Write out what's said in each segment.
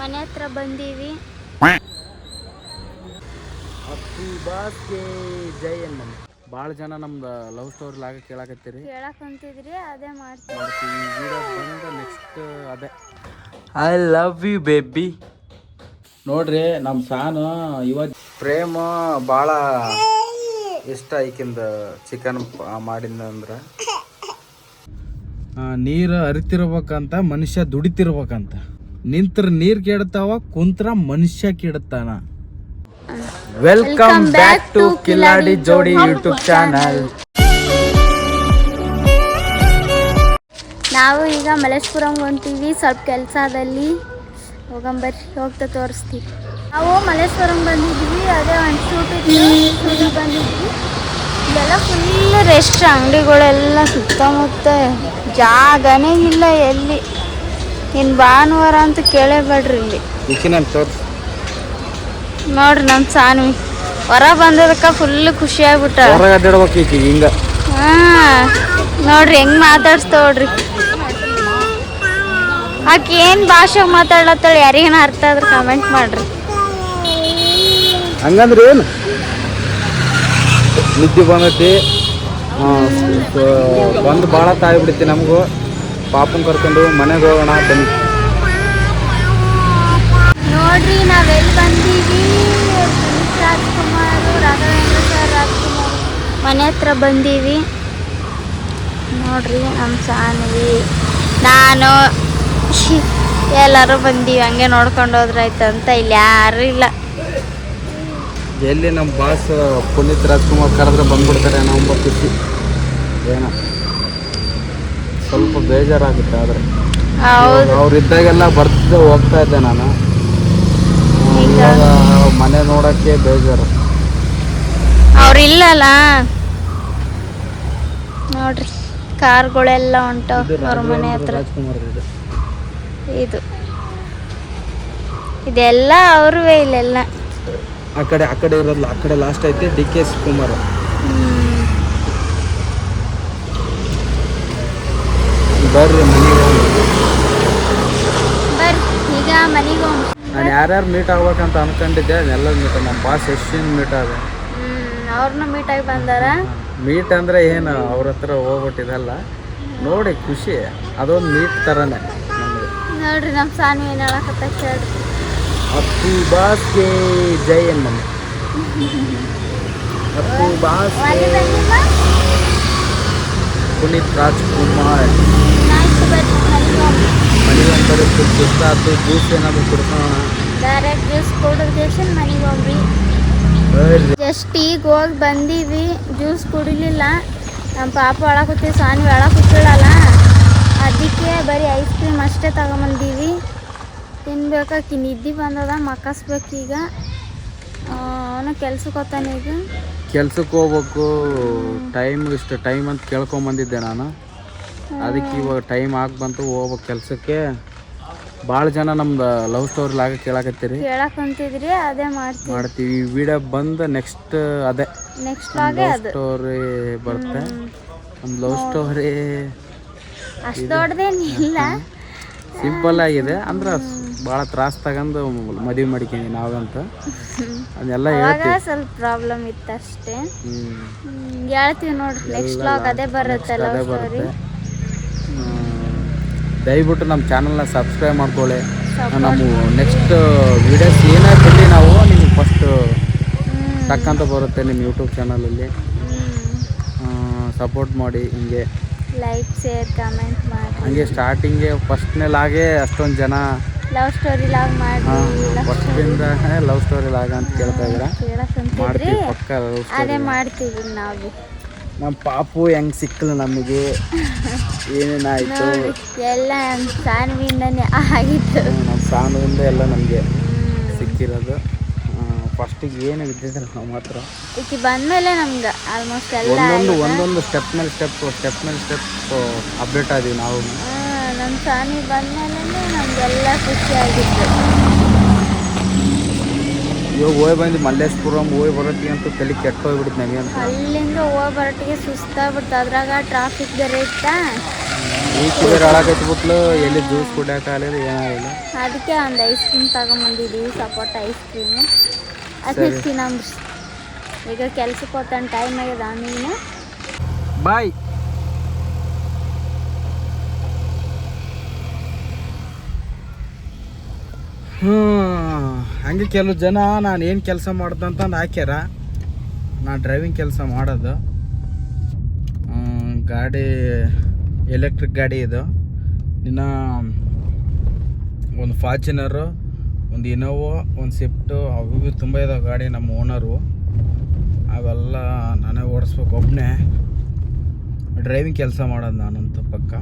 ಮನೆ ಹತ್ರ ಬಂದೀವಿ. ಅಪ್ಪಿ ಬಾಸ್ಗೆ ಜೈ ಅನ್ನ ಭಾಳ ಜನ ನಮ್ದು ಲವ್ ಸ್ಟೋರಿ ಲಾಗ ಕೇಳಾಕತ್ತೀರಿ. ಕೇಳಕ್ ಅಂತಿದ್ರಿ ಅದೇ ಮಾಡ್ತೀವಿ. ಮಾಡ್ತೀವಿ. ಈ ವಿಡಿಯೋ ಬಂದ ನೆಕ್ಸ್ಟ್ ಅದೇ. ಐ ಲವ್ ಯು ಬೇಬಿ ನೋಡ್ರಿ ನಮ್ಮ ಸಾನು ಇವತ್ತು ಪ್ರೇಮ ಭಾಳ ಇಷ್ಟ ಈಕಿಂದ ಚಿಕನ್ ಮಾಡಿದ್ನಂದ್ರೆ. ನೀರು ಹರಿತಿರ್ಬೇಕಂತ ಮನುಷ್ಯ ದುಡಿತಿರ್ಬೇಕಂತ. ನಿಂತ್ರ ನೀರ್ ಕೆಡ್ತಾವ ಕುಂತ್ರ ಮನುಷ್ಯ ಕೆಡ್ತಾನ. ವೆಲ್ಕಮ್ ಬ್ಯಾಕ್ ಟು ಕಿಲಾಡಿ ಜೋಡಿ ಯೂಟ್ಯೂಬ್ ಚಾನಲ್ ನಾವು ಈಗ ಮಲೇಶ್ಪುರಂ ಹೋಗ್ತೀವಿ ಸ್ವಲ್ಪ ಕೆಲಸದಲ್ಲಿ. ಹೋಗಂಬರ್ರಿ ಹೋಗ್ತಾ ತೋರಿಸ್ತೀವಿ. ನಾವು ಮಲೇಶ್ವರಂಗೆ ಬಂದಿದ್ವಿ ಅದೇ ಒಂದು ಶೂಟ್ ಶೂಟಿಗೆ ಬಂದಿದ್ವಿ ಇಲ್ಲೆಲ್ಲ ಫುಲ್ ರೆಸ್ಟ್ ಅಂಗಡಿಗಳೆಲ್ಲ ಸುತ್ತಮುತ್ತ ಜಾಗನೇ ಇಲ್ಲ ಎಲ್ಲಿ. ಇನ್ನು ಭಾನುವಾರ ಅಂತ ಕೇಳೇಬೇಡ್ರಿ ಇಲ್ಲಿ. ಈಕಿನ ತೋರ್ಸ್ ನೋಡ್ರಿ ನಮ್ಮ ಸಾನ್ವಿ. ಹೊರ ಬಂದದಕ್ಕ ಫುಲ್ ಖುಷಿ ಆಗ್ಬಿಟ್ಟ. ಹೊರಗೆ ಅಡ್ಡಾಡ್ಬೇಕು ಈಕಿ ಹಿಂಗ. ಹಾ ನೋಡ್ರಿ ಹೆಂಗ್ ಮಾತಾಡ್ಸ್ತೋಡ್ರಿ ಆಕೆ ಏನ್ ಭಾಷೆ ಮಾತಾಡ್ಲತ್ತಳ ಯಾರಿಗೇನ ಅರ್ಥ ಆದ್ರೆ ಕಮೆಂಟ್ ಮಾಡ್ರಿ. ಹಂಗಂದ್ರೆ ಏನು? ನಿದ್ದೆ ಬಂದೈತಿ. ಬಂದು ಭಾಳ ತಾಯ್ಬಿಡ್ತಿ ನಮಗೂ. ಪಾಪನ್ ಕರ್ಕೊಂಡು ಮನೆಗೆ ಹೋಗೋಣ ಬನ್ನಿ. ನೋಡ್ರಿ ನಾವೆಲ್ಲಿ ಬಂದೀವಿ. ರಾಜ್ಕುಮಾರ್ ರಾಘವೇಂದ್ರ ಸರ್ ರಾಜ್ಕುಮಾರ್ ಮನೆ ಹತ್ರ ಬಂದೀವಿ. ನೋಡ್ರಿ ನಮ್ಮ ಸಾನ್ವಿ. ನಾನು ಎಲ್ಲರೂ ಬಂದೀವಿ ಹಂಗೆ ನೋಡ್ಕೊಂಡು ಹೋದ್ರಾಯ್ತು ಅಂತ ಇಲ್ಲಿ ಯಾರು ಇಲ್ಲ. ಎಲ್ಲಿ ನಮ್ಮ ಬಾಸ್ ಪುನೀತ್ ರಾಜ್ಕುಮಾರ್ ಕರೆದ್ರೆ ಬಂದ್ಬಿಡ್ತಾರೆ ನಾವು ಖುಷಿ. ಏನೋ. ಸ್ವಲ್ಪ ಬೇಜಾರಾಗುತ್ತೆ ಆದ್ರೆ. ಹೌದು. ಅವ್ರು ಇದ್ದಾಗೆಲ್ಲ ಬರ್ತಿದ್ದೆ ಹೋಗ್ತಾ ಇದ್ದೆ ನಾನು. ಇವಾಗ ಮನೆ ನೋಡಕ್ಕೆ ಬೇಜಾರು. ಅವ್ರು ಇಲ್ಲಲ್ಲ. ನೋಡ್ರಿ ಕಾರ್ಗಳೆಲ್ಲ ಉಂಟು ಅವ್ರ ಮನೆ ಹತ್ರ. ಇದು. ಇದೆಲ್ಲ ಅವ್ರವೇ ಇಲ್ಲೆಲ್ಲ. ಆ ಕಡೆ ಆ ಕಡೆ ಇರೋದಿಲ್ಲ ಆ ಕಡೆ ಲಾಸ್ಟ್ ಐತೆ ಡಿ ಕೆ ಶಿವಕುಮಾರ್. ಬರ್ರಿ ಮನೆಗೆ ಹೋಗಿ. ಬರ್ರಿ ಈಗ ಮನೆಗೆ ಹೋಗ್. ನಾನು ಯಾರ್ಯಾರು ಮೀಟ್ ಆಗ್ಬೇಕಂತ ಅನ್ಕೊಂಡಿದ್ದೆ ಎಲ್ಲರೂ ಮೀಟ್ ನಮ್ಮ ಬಾಸ್ ಎಷ್ಟಿನ ಮೀಟ್ ಆದ? ಅವ್ರನ್ನ ಅವ್ರನ್ನ ಬಂದಾರೆ? ಬಂದಾರ ಮೀಟ್ ಅಂದ್ರೆ ಏನು ಅವ್ರ ಹತ್ರ ಹೋಗ್ಬಿಟ್ಟಿದಲ್ಲ. ನೋಡಿ ಖುಷಿ. ಅದೊಂದು ಮೀಟ್ ಥರನೇ ನೋಡ್ರಿ ನಮ್ಮ ಸಾನ್ವಿ ಏನು ಹೇಳಕತ್ತ ಕೇಳ್ರಿ ಅಪ್ಪು ಬಾಸ್ಗೆ ಜೈ ಅನ್ನ ಅಪ್ಪು ಬಾಸ್ ಒಲೆ ಬಂದಿಲ್ಲ? ಪುನೀತ್ ರಾಜ್ಕುಮಾರ್. ಮನೆಗೆ ಒಂದು ಸುಸ್ತು ಆಯ್ತು ಜ್ಯೂಸ್ ಏನಾದ್ರು ಕುಡ್ಕೊಳ್ಳೋಣ ಡೈರೆಕ್ಟ್ ಜ್ಯೂಸ್ ಕುಡಿದ ಮನೆಗೆ ಹೋಗ್ರಿ ಜಸ್ಟ್ ಈಗ ಹೋಗಿ ಬಂದೀವಿ ಜ್ಯೂಸ್ ಕುಡಿಲಿಲ್ಲ. ನಮ್ಮ ಪಾಪ ಒಳಕತ್ತೀವಿ ಸಾನ್ವಿ ಒಳಕತ್ತಿಳಲ್ಲ ಅದಕ್ಕೆ ಬರೀ ಐಸ್ ಕ್ರೀಮ್ ಅಷ್ಟೇ ತಗೊಂಬಂದೀವಿ ತಿನ್ಬೇಕಾಕಿ ನಿದ್ದೆ ಬಂದದ ಮಕ್ಕಸ್ಬೇಕೀಗ. ಅವನು ಕೆಲ್ಸಕ್ಕೆ ಹೋಗ್ತಾನೆ ಈಗ. ಕೆಲ್ಸಕ್ಕೆ ಹೋಗ್ಬೇಕು ಟೈಮ್ ಇಷ್ಟು ಟೈಮ್ ಅಂತ ಕೇಳ್ಕೊಂಬಂದಿದ್ದೆ ನಾನು. ಅದಕ್ಕೆ ಇವಾಗ ಟೈಮ್ ಆಗಿ ಬಂತು ಹೋಗ್ಬೇಕು ಕೆಲಸಕ್ಕೆ. ಭಾಳ ಜನ ನಮ್ದು ಲವ್ ಸ್ಟೋರಿ ಲಾಗ ಕೇಳಾಕತ್ತೀರಿ. ಕೇಳಕ್ ಅದೇ ಮಾಡ್ತೀವಿ. ಮಾಡ್ತೀವಿ. ಈ ವಿಡಿಯೋ ಬಂದು ನೆಕ್ಸ್ಟ್ ಅದೇ. ನೆಕ್ಸ್ಟ್ ಲವ್ ಸ್ಟೋರಿ ಬರುತ್ತೆ. ನಮ್ಮ ಲವ್ ಸ್ಟೋರಿ ಅಷ್ಟು ದೊಡ್ಡದೇನಿಲ್ಲ ಸಿಂಪಲ್ ಆಗಿದೆ. ಅಂದ್ರೆ ಭಾಳ ತ್ರಾಸ ತಗೊಂಡು ಮದುವೆ ಮಾಡ್ಕೊಂಡಿ ನಾವಂತ. ಅದೆಲ್ಲ ಅವಾಗ ಸ್ವಲ್ಪ ಪ್ರಾಬ್ಲಮ್ ಇತ್ತು ಅಷ್ಟೇ ಹೇಳ್ತೀವಿ ನೋಡ್ರಿ ನೆಕ್ಸ್ಟ್ ಲಾಗ್ ಅದೇ ಬರುತ್ತೆ ಲವ್ ಅದೇ ಬರುತ್ತೆ. ದಯವಿಟ್ಟು ನಮ್ಮ ಚಾನಲ್ನ ಸಬ್ಸ್ಕ್ರೈಬ್ ಮಾಡ್ಕೊಳ್ಳಿ. ನಮ್ಮ ನೆಕ್ಸ್ಟ್ ವಿಡಿಯೋಸ್ ಏನೇ ನಾವು ನಿಮಗೆ ಫಸ್ಟ್ ತಕ್ಕಂತ ಬರುತ್ತೆ ನಿಮ್ಮ ಯೂಟ್ಯೂಬ್ ಚಾನಲಲ್ಲಿ ಸಪೋರ್ಟ್ ಮಾಡಿ ಹಿಂಗೆ. ಲೈಕ್ ಶೇರ್ ಕಮೆಂಟ್ ಮಾಡಿ. ಹಂಗೆ ಸ್ಟಾರ್ಟಿಂಗೆ ಫಸ್ಟ್ನೆಲ್ಲಾಗೆ ಅಷ್ಟೊಂದು ಜನ ಲವ್ ಸ್ಟೋರಿ ಲಾಗ್ ಫಸ್ಟಿಂದ ಲವ್ ಸ್ಟೋರಿ ಲಾಗ ಅಂತ ಕೇಳ್ತಾ ಇದ್ದೀರಾ? ಮಾಡ್ತೀವಿ ಪಕ್ಕ ಲವ್ ಅದೇ ಸ್ಟೋರಿ ಮಾಡ್ತೀವಿ ನಾವು. ನಮ್ಮ ಪಾಪು ಹೆಂಗೆ ಸಿಕ್ಕಲು ನಮಗೆ? ಏನೇನಾಯಿತು? ನೋಡಿ ಎಲ್ಲ ಸಾನ್ವಿಂದನೇ ಆಗಿತ್ತು ನಮ್ಮ ಸಾಣದಿಂದ ಎಲ್ಲ ನಮಗೆ ಸಿಕ್ಕಿರೋದು. ಫಸ್ಟಿಗೆ ಏನು ಇದ್ದಿದ್ರು ನಮ್ಮ ಹತ್ರ ಈಕಿ ಬಂದಮೇಲೆ ನಮ್ಗೆ ಆಲ್ಮೋಸ್ಟ್ ಎಲ್ಲ ಒಂದೊಂದು. ಒಂದೊಂದು ಸ್ಟೆಪ್ ಮೇಲೆ ಸ್ಟೆಪ್ ಸ್ಟೆಪ್ ಮೇಲೆ ಸ್ಟೆಪ್ ಅಪ್ಡೇಟ್ ಆದೀವಿ ನಾವು. ನಮ್ಮ ಸ್ವಾಮಿ ಬಂದ್ಮೇಲೆ ನಮ್ಗೆಲ್ಲ ಖುಷಿಯಾಗಿತ್ತು. ಇವಾಗ ಹೋಗಿ ಬಂದು ಮಲ್ಲೇಶ್ಪುರಂ ಹೋಗಿ ಬರೋತ್ತಿಗೆ ಅಂತೂ ತಲೆ ಕೆಟ್ಟ ಹೋಗ್ಬಿಡುತ್ತೆ ನನಗೆ ಅಂತ. ಅಲ್ಲಿಂದ ಹೋಗಿ ಬರೋಟ್ಟಿಗೆ ಸುಸ್ತಾಗ್ಬಿಡ್ತು. ಅದ್ರಾಗ ಟ್ರಾಫಿಕ್ ಬೇರೆ ಇತ್ತ? ಎಲ್ಲಿ ಜ್ಯೂಸ್ ಕುಡಿಯೋಕ್ಕಾಗಲಿಲ್ಲ ಏನಾಗಿಲ್ಲ ಅದಕ್ಕೆ ಒಂದು ಐಸ್ ಕ್ರೀಮ್ ತಗೊಂಬಂದಿದ್ದೀವಿ ಸಪೋಟ ಐಸ್ ಕ್ರೀಮ್ ಅದು ಸರಿ. ತಿನ್ನಂಬ್ರಿ ಈಗ ಕೆಲ್ಸಕ್ಕೆ ಹೋಗ್ತಾನೆ ಟೈಮ್ ಆಗಿದೆ ನೀನು ಬಾಯ್ ಹ್ಞೂ, ಹಂಗೆ ಕೆಲವು ಜನ ನಾನು ಏನು ಕೆಲಸ ಮಾಡ್ದೆ ಅಂತಂದು ಹಾಕ್ಯಾರ. ನಾನು ಡ್ರೈವಿಂಗ್ ಕೆಲಸ ಮಾಡೋದು. ಗಾಡಿ ಎಲೆಕ್ಟ್ರಿಕ್ ಗಾಡಿ ಇದು. ಇನ್ನು ಒಂದು ಫಾರ್ಚುನರು ಒಂದು ಇನೋವೋ ಒಂದು ಸ್ವಿಫ್ಟು ಅವು ಇವು ತುಂಬ ಇದಾವೆ ಗಾಡಿ ನಮ್ಮ ಓನರು ಅವೆಲ್ಲ ನಾನೇ ಓಡಿಸ್ಬೇಕು ಒಬ್ಬನೇ ಡ್ರೈವಿಂಗ್ ಕೆಲಸ ಮಾಡೋದು ನಾನಂತ ಪಕ್ಕ.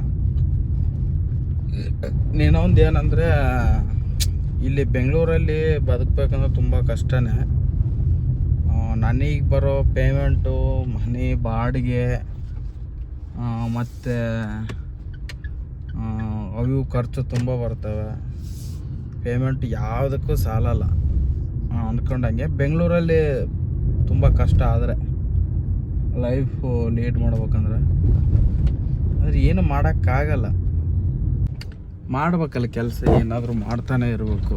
ನೀನೊಂದು ಏನಂದರೆ ಇಲ್ಲಿ ಬೆಂಗಳೂರಲ್ಲಿ ಬದುಕಬೇಕಂದ್ರೆ ತುಂಬ ಕಷ್ಟನೇ. ನನಗೆ ಬರೋ ಪೇಮೆಂಟು, ಮನೆ, ಬಾಡಿಗೆ ಮತ್ತು ಅವು ಖರ್ಚು ತುಂಬ ಬರ್ತವೆ. ಪೇಮೆಂಟ್ ಯಾವುದಕ್ಕೂ ಸಾಲಲ್ಲ. ಅಂದ್ಕೊಂಡಂಗೆ ಬೆಂಗಳೂರಲ್ಲಿ ತುಂಬ ಕಷ್ಟ ಆದರೆ ಲೈಫು ಲೀಡ್ ಮಾಡ್ಬೇಕಂದ್ರೆ. ಆದರೆ ಏನು ಮಾಡೋಕ್ಕಾಗಲ್ಲ. ಮಾಡ್ಬೇಕಲ್ಲ ಕೆಲಸ, ಏನಾದರೂ ಮಾಡ್ತಾನೆ ಇರಬೇಕು.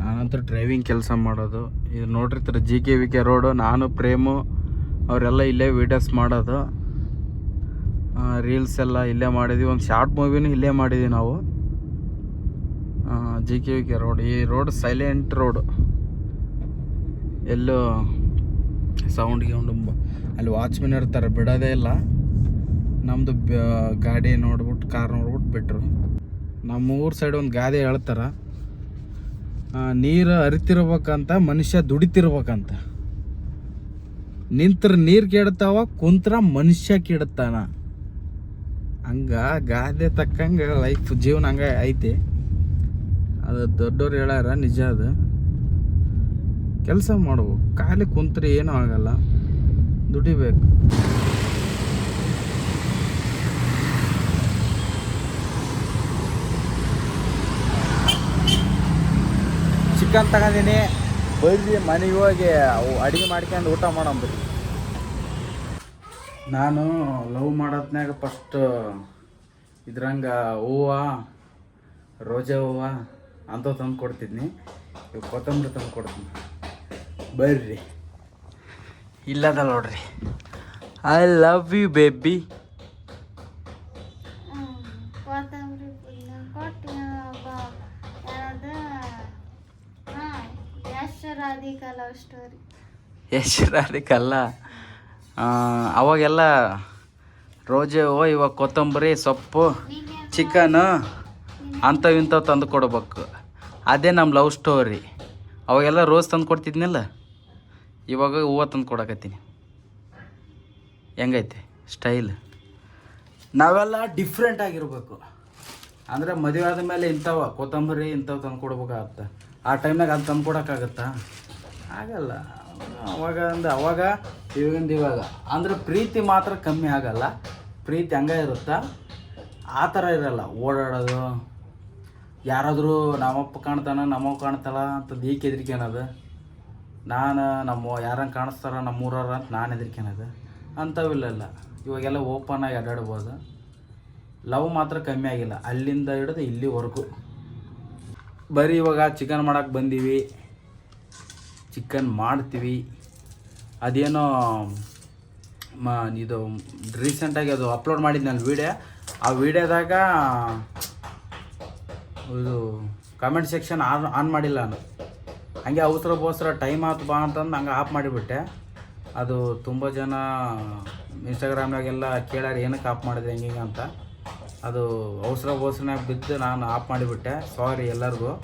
ನಾನಂತೂ ಡ್ರೈವಿಂಗ್ ಕೆಲಸ ಮಾಡೋದು. ಇದು ನೋಡಿರ್ತಾರೆ G K V K road ನಾನು, ಪ್ರೇಮು, ಅವರೆಲ್ಲ ಇಲ್ಲೇ ವೀಡಿಯೋಸ್ ಮಾಡೋದು. ರೀಲ್ಸ್ ಎಲ್ಲ ಇಲ್ಲೇ ಮಾಡಿದ್ವಿ. ಒಂದು ಶಾರ್ಟ್ ಮೂವಿನೂ ಇಲ್ಲೇ ಮಾಡಿದ್ವಿ ನಾವು. G K V K road ಈ ರೋಡ್ ಸೈಲೆಂಟ್ ರೋಡು ಎಲ್ಲೂ ಸೌಂಡ್ ಗೌಂಡು ಅಲ್ಲಿ ವಾಚ್ಮನ್ ಇರ್ತಾರೆ, ಬಿಡೋದೇ ಇಲ್ಲ. ನಮ್ಮದು ಗಾಡಿ ನೋಡ್ಬಿಟ್ಟು ಕಾರ್ ನೋಡ್ಬಿಟ್ಟು ಬಿಟ್ರು. ನಮ್ಮ ಊರ ಸೈಡ್ ಒಂದು ಗಾದೆ ಹೇಳ್ತಾರೆ ನೀರು ಅರಿತಿರ್ಬೇಕಂತ ಮನುಷ್ಯ ದುಡಿತಿರ್ಬೇಕಂತ. ನಿಂತ್ರ ನೀರು ಕೆಡ್ತಾವ, ಕುಂತ್ರ ಮನುಷ್ಯ ಕೆಡ್ತಾನ. ಹಂಗ ಗಾದೆ ತಕ್ಕಂಗೆ ಲೈಫ್ ಜೀವನ ಹಂಗೆ ಐತಿ. ಅದು ದೊಡ್ಡವ್ರು ಹೇಳ್ಯಾರ, ನಿಜ ಅದು. ಕೆಲಸ ಮಾಡ್ಬೇಕು ಖಾಲಿ ಕುಂತ್ರೆ ಏನೂ ಆಗಲ್ಲ. ದುಡಿಬೇಕು. ಚಿಕನ್ ತಗೊಂಡಿನಿ ಬರ್ರಿ ಮನೆಗೆ ಹೋಗಿ ಅವು ಅಡುಗೆ ಮಾಡ್ಕೊಂಡು ಊಟ ಮಾಡಂಬ್ರಿ ನಾನು ಲವ್ ಮಾಡೋದ್ನಾಗ ಫಸ್ಟ್ ಇದ್ರಂಗ ಹೂವು ರೋಜಾ ಹೂವು ಅಂತ ತಂದು ಕೊಡ್ತಿದ್ನಿ. ಇವು ಕೊತ್ತಂಬರಿ ತಂದು ಕೊಡ್ತೀನಿ. ಬರ್ರಿ. ಇಲ್ಲದ ನೋಡ್ರಿ. ಐ ಲವ್ ಯು ಬೇಬಿ ಅದಕ್ಕಲ್ಲ ಅವಾಗೆಲ್ಲ ರೋಜೆ, ಓ ಇವಾಗ ಕೊತ್ತಂಬರಿ, ಸೊಪ್ಪು, ಚಿಕನ್ ಅಂಥವು ಇಂಥವು ತಂದು ಕೊಡ್ಬೇಕು. ಅದೇ ನಮ್ಮ ಲವ್ ಸ್ಟೋರಿ. ಅವಾಗೆಲ್ಲ ರೋಸ್ ತಂದು ಕೊಡ್ತಿದ್ನಲ್ಲ? ಇವಾಗ ಹೂವು ತಂದು ಕೊಡಕತ್ತೀನಿ. ಹೆಂಗೈತೆ? ಸ್ಟೈಲ್. ನಾವೆಲ್ಲ ಡಿಫ್ರೆಂಟ್ ಆಗಿರ್ಬೇಕು. ಅಂದರೆ ಮದುವೆ ಆದ ಮೇಲೆ ಇಂಥವ ಕೊತ್ತಂಬರಿ ಇಂಥವು ತಂದು ಕೊಡ್ಬೇಕಾಗತ್ತೆ. ಆ ಟೈಮ್ನಾಗ ಅದು ತಂದು ಕೊಡೋಕ್ಕಾಗತ್ತಾ? ಆಗಲ್ಲ. ಅವಾಗ ಅಂದ್ರೆ ಅವಾಗ ಇವಾಗಿಂದ ಇವಾಗ. ಅಂದ್ರೆ ಪ್ರೀತಿ ಮಾತ್ರ ಕಮ್ಮಿ ಆಗಲ್ಲ. ಪ್ರೀತಿ ಹಂಗೆ ಇರುತ್ತಾ? ಆ ಥರ ಇರಲ್ಲ. ಓಡಾಡೋದು, ಯಾರಾದರೂ ನಮ್ಮಪ್ಪ ಕಾಣ್ತಾನ ನಮ್ಮವ್ ಕಾಣ್ತಾಳ ಅಂತ ದೀಕ್ ಹೆದರ್ಕ್ಯಾನದು ನಾನು, ನಮ್ಮ ಯಾರಂಗೆ ಕಾಣಿಸ್ತಾರ ನಮ್ಮೂರವ್ರ ಅಂತ ನಾನು ಹೆದರ್ಕ್ಯಾನದು ಅಂಥವಿಲ್ಲ ಇವಾಗೆಲ್ಲ ಓಪನ್ ಆಗಿ ಅಡ್ಡಾಡ್ಬೋದು. ಲವ್ ಮಾತ್ರ ಕಮ್ಮಿ ಆಗಿಲ್ಲ. ಅಲ್ಲಿಂದ ಹಿಡಿದು ಇಲ್ಲಿವರೆಗೂ. ಬರೀ ಇವಾಗ ಚಿಕನ್ ಮಾಡಕ್ಕೆ ಬಂದೀವಿ. ಚಿಕನ್ ಮಾಡ್ತೀವಿ. ಅದೇನೋ, ಮ, ಇದು ರೀಸೆಂಟಾಗಿ ಅದು ಅಪ್ಲೋಡ್ ಮಾಡಿದ್ದು ನಾನು ವೀಡಿಯೋ ಆ ವೀಡಿಯೋದಾಗ ಇದು ಕಮೆಂಟ್ ಸೆಕ್ಷನ್ ಆನ್ ಆನ್ ಮಾಡಿಲ್ಲ ನಾನು. ಹಂಗೆ ಅವಸರ ಬೋಸರ ಟೈಮ್ ಆಯ್ತು ಬಾ ಅಂತಂದು ಹಂಗೆ ಆಫ್ ಮಾಡಿಬಿಟ್ಟೆ. ಅದು ತುಂಬ ಜನ ಇನ್ಸ್ಟಾಗ್ರಾಮ್ನಾಗೆಲ್ಲ ಕೇಳ್ಯಾರ ಏನಕ್ಕೆ ಆಫ್ ಮಾಡಿದೆ, ಹೆಂಗೆ, ಹಿಂಗೆ ಅಂತ. ಅದು ಅವಸರ ಬೋಸರನಾಗ ಬಿದ್ದು ನಾನು ಆಫ್ ಮಾಡಿಬಿಟ್ಟೆ. ಸಾರಿ ಎಲ್ಲರಿಗೂ.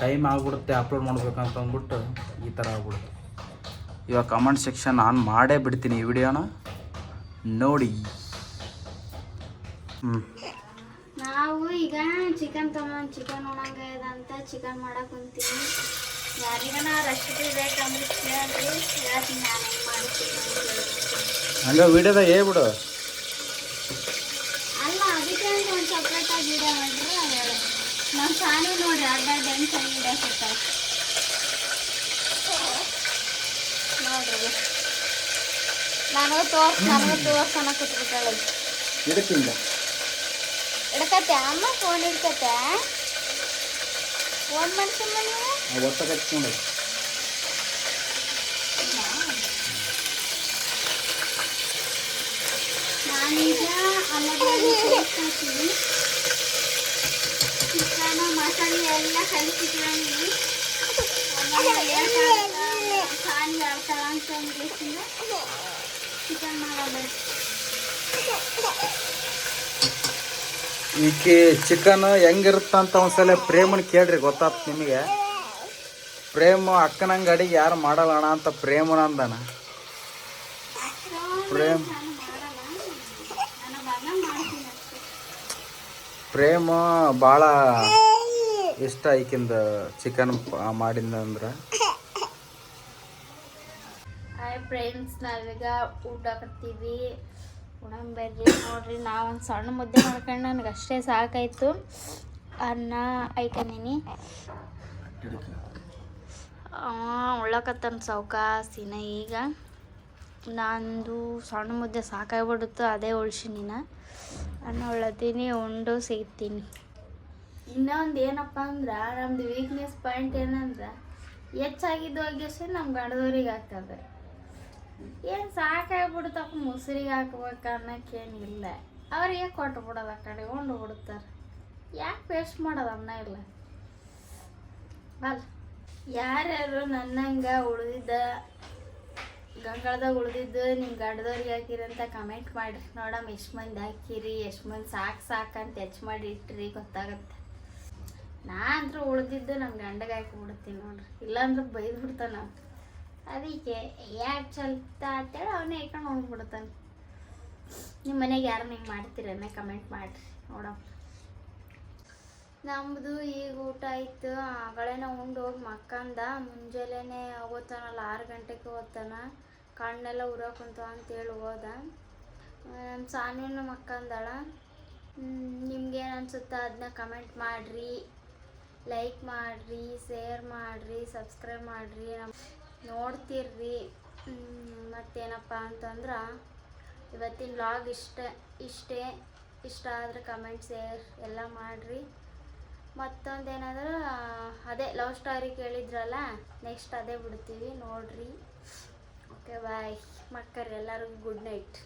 ಟೈಮ್ ಆಗ್ಬಿಡುತ್ತೆ ಅಪ್ಲೋಡ್ ಮಾಡ್ಬೇಕಂತ ಅಂದ್ಬಿಟ್ಟು ಈ ಥರ ಆಗ್ಬಿಡುತ್ತೆ. ಇವಾಗ ಕಮೆಂಟ್ ಸೆಕ್ಷನ್ ಆನ್ ಮಾಡೇ ಬಿಡ್ತೀನಿ ಈ ವಿಡಿಯೋನ. ನೋಡಿ. ಹ್ಞೂ ನಾವು ಈಗ ಚಿಕನ್ ತಗೊಂಡ್ ಚಿಕನ್ ಉಣಂಗಂತ ಚಿಕನ್ ಮಾಡಕ್ ಕುಂತೀವಿ. ಯಾರಿಗಾನ ರೆಸಿಪಿ ಬೇಕಂದ್ರೆ ಕೇಳ್ರಿ. ಹೇಳ್ತೀನಿ ನಾನು ಹೆಂಗೆ ಮಾಡ್ತೀನಿ. ಹಂಗೆ ವಿಡಿಯೋದಾಗ ಹೇಳ್ಬಿಡು. ಅಲ್ಲ ಅದಕ್ಕೆ ಒಂದು ಸಪ್ರೇಟ್ ಆಗಿ ವಿಡಿಯೋ ಮಾಡಿದ್ರೆ ಅದು ಹೇಳು ನಮ್ಮ ಚಾನಲ್ ನೋಡ್ರಿ ಅಡ್ಡ ಡ್ಯಾನ್ಸ್ ಆಗಿ ವಿಡಿಯೋ ಸಿಗ್ತಾವೆ ನೋಡ್ರಿ ನಾನು ತೋರ್ಸ್ ನನಗೆ ತೋರ್ಸನ ಕೂತ್ಬಿಟ್ಟಾಳೆ ಇದಕ್ಕಿಂತ ಹಿಡ್ಕತ್ತೆ ಅಮ್ಮ ಫೋನ್ ಹಿಡ್ಕತ್ತೆ ಫೋನ್ ಮಾಡ್ಕೊಂಬ ನೀವು ಒತ್ತ ಕಚ್ಕೊಂಡು ನಾನೀಗ ಅಲ್ಲದಲ್ಲಿ ಹಾಕ್ತೀನಿ ಮಸಾಲೆ ಎಲ್ಲ ಕಲಿಸಿಟ್ಕೊಂಡಿನಿ ಖಾಲಿ ಆಗ್ತಾಳ ಅಂತ ಚಿಕನ್ ಮಾಡೋದು ಈಕೆ ಚಿಕನ್ ಹೆಂಗಿರುತ್ತಂತ ಒಂದ್ಸಲ ಪ್ರೇಮನ್ ಕೇಳ್ರಿ, ಗೊತ್ತಾತ್ ನಿಮಗೆ. ಪ್ರೇಮ ಅಕ್ಕನಂಗ ಅಡಿಗೆ ಯಾರು ಮಾಡಲ್ಲಣ ಅಂತ ಪ್ರೇಮನ ಅಂದಾನ. ಪ್ರೇಮ್ ಪ್ರೇಮ ಭಾಳ ಇಷ್ಟ ಐಕಿಂದ ಚಿಕನ್ ಮಾಡಿದಂದ್ರೆ ಹಾಯ್ ಫ್ರೆಂಡ್ಸ್ ನಾವೀಗ ಊಟ ಹಾಕತ್ತೀವಿ ಉಣಂಬರ್ರಿ ನೋಡ್ರಿ, ನಾವು ಒಂದು ಸಣ್ಣ ಮುದ್ದೆ ಮಾಡ್ಕೊಂಡು ನನಗೆ ಅಷ್ಟೇ ಸಾಕಾಯ್ತು. ಅನ್ನ ಐಕಂದೀನಿ ಉಳ್ಳಕತ್ತನ ಸೌಕಾಸಿನ ಈಗ. ನಂದು ಸಣ್ಣ ಮುದ್ದೆ ಸಾಕಾಗ್ಬಿಡುತ್ತೆ, ಅದೇ ಉಳ್ಸಿನಿನ. ಅನ್ನ ಉಳ್ಳತೀನಿ ಉಂಡು ಸಿಗ್ತೀನಿ. ಇನ್ನೊಂದು ಏನಪ್ಪ ಅಂದ್ರೆ, ನಮ್ದು ವೀಕ್ನೆಸ್ ಪಾಯಿಂಟ್ ಏನಂದ್ರೆ, ಹೆಚ್ಚಾಗಿದ್ದು ಹೋಗ್ಯಷ್ಟೇ ನಮ್ಮ ಗಂಡದವ್ರಿಗೆ ಹಾಕ್ತದೆ ಏನು ಸಾಕಾಗ್ಬಿಡ್ತಪ್ಪ, ಮುಸ್ರಿಗೆ ಹಾಕ್ಬೇಕು ಅನ್ನೋಕ್ಕೇನಿಲ್ಲ. ಅವರಿಗೆ ಕೊಟ್ಟು ಬಿಡೋದು ಕಡೆ, ಉಂಡು ಬಿಡ್ತಾರೆ. ಯಾಕೆ ವೇಸ್ಟ್ ಮಾಡೋದು ಅನ್ನ ಇಲ್ಲ? ಅಲ್ಲ, ಯಾರ್ಯಾರು ನನ್ನಂಗ ಉಳಿದಿದ್ದ, ಗಂಗಳದಾಗ ಉಳಿದಿದ್ದು ನಿಮ್ಮ ಗಂಡದವ್ರಿಗೆ ಹಾಕಿರಿ ಅಂತ ಕಮೆಂಟ್ ಮಾಡಿರಿ. ನೋಡಮ್ಮ ಎಷ್ಟು ಮಂದಿ ಹಾಕಿರಿ, ಎಷ್ಟು ಮಂದಿ ಸಾಕು ಸಾಕಂತ ಹೆಚ್ಚು ಮಾಡಿ ಇಟ್ರಿ, ಗೊತ್ತಾಗತ್ತೆ. ನಾ ಅಂತೂ ಉಳ್ದಿದ್ದು ನಮ್ಮ ಗಂಡಗೆ ಹಾಕಿ ಬಿಡ್ತೀನಿ ನೋಡ್ರಿ. ಇಲ್ಲಾಂದ್ರೆ ಬೈದು ಬಿಡ್ತಾನ. ಅದಕ್ಕೆ ಯಾಕೆ ಚಲ್ತ ಅಂತೇಳಿ ಅವನೇ ಹಾಕೊಂಡು ಹೋಗ್ಬಿಡ್ತಾನೆ. ನಿಮ್ಮ ಮನೆಗೆ ಯಾರು ಹಿಂಗೆ ಮಾಡ್ತೀರನ್ನ ಕಮೆಂಟ್ ಮಾಡಿರಿ. ನೋಡಮ್ಮ ನಮ್ಮದು ಈಗ ಊಟ ಆಯಿತು. ಆಗಳೇನ ಉಂಡು ಹೋಗಿ ಮಕ್ಕಂದ. ಮುಂಜಾನೆನೇ ಓದ್ತಾನಲ್ಲ ಆರು ಗಂಟೆಗೆ ಓದ್ತಾನ ಕಣ್ಣೆಲ್ಲ ಉರೋಕಂತ ಕುಂತ ಅಂತೇಳಿ ಹೋದ. ನಮ್ಮ ಸಾನಿನ ಮಕ್ಕಂದಳ. ನಿಮ್ಗೇನು ಅನ್ಸುತ್ತೆ? ಅದನ್ನ ಕಮೆಂಟ್ ಮಾಡಿರಿ. ಲೈಕ್ ಮಾಡಿರಿ ಶೇರ್ ಮಾಡಿರಿ ಸಬ್ಸ್ಕ್ರೈಬ್ ಮಾಡಿರಿ ನಮ್ಮ ನೋಡ್ತಿರ್ರಿ. ಮತ್ತೇನಪ್ಪ ಅಂತಂದ್ರೆ ಇವತ್ತಿನ ಬ್ಲಾಗ್ ಇಷ್ಟ, ಇಷ್ಟೇ. ಇಷ್ಟ ಆದರೆ ಕಮೆಂಟ್ ಶೇರ್ ಎಲ್ಲ ಮಾಡಿರಿ. ಮತ್ತೊಂದೇನಂದ್ರೆ, ಅದೇ ಲವ್ ಸ್ಟೋರಿ ಕೇಳಿದ್ರಲ್ಲ ನೆಕ್ಸ್ಟ್ ಅದೇ ಬಿಡ್ತೀವಿ, ನೋಡಿರಿ. ಓಕೆ ಬಾಯ್ ಮಕ್ಕರಿ ಎಲ್ಲರಿಗೂ ಗುಡ್ ನೈಟ್